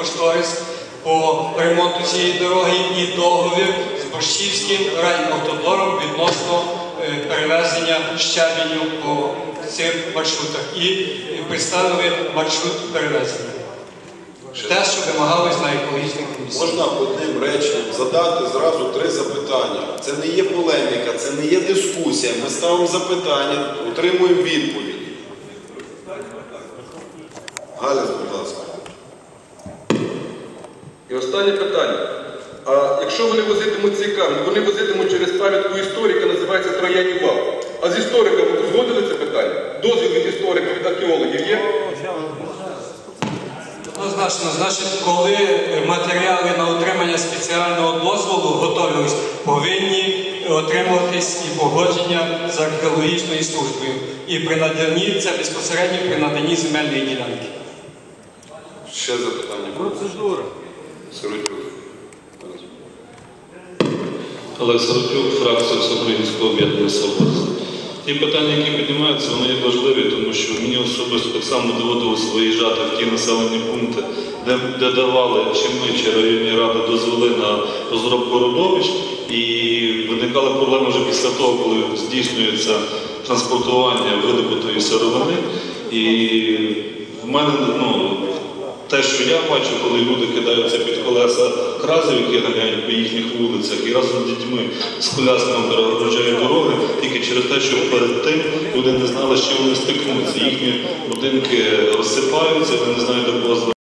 кошторис по ремонту цієї дороги і договір з Борщівським райавтодором відносно е, перевезення щебеню по цих маршрутах і представили маршрут перевезення. Те, що вимагалось на екологічній комісії. Можна одним реченням задати зразу три запитання. Це не є полеміка, це не є дискусія. Ми ставимо запитання, отримуємо відповідь. Галя, будь ласка. І останнє питання. А якщо вони возитимуть цей камінь, вони возитимуть через пам'ятку історика, називається Троянів вал. А з істориками узгодили це питання? Дозвіл від історика, від археологів є? Однозначно, значить, коли матеріали на отримання спеціального дозволу готовились, повинні отримуватись і погодження з археологічною службою. І при наданні це безпосередньо при наданні земельної ділянки. Ще запитання. Процедура. Сиротюк. Олег Соротюк, фракція Всеукраїнського об'єднання «Свобода». Ті питання, які піднімаються, вони є важливі, тому що мені особисто так само доводилось виїжджати в ті населені пункти, де, де давали чи ми, чи районні ради дозволи на розробку родовищ, і виникали проблеми вже після того, коли здійснюється транспортування видобутої сировини. І в мене ну, те, що я бачу, коли люди кидаються під колеса кразів, які ганяють по їхніх вулицях, і разом з дітьми з колясками перегороджають дороги, тільки через те, що перед тим люди не знали, що вони стикнуться. Їхні будинки розсипаються, вони не знають, до кого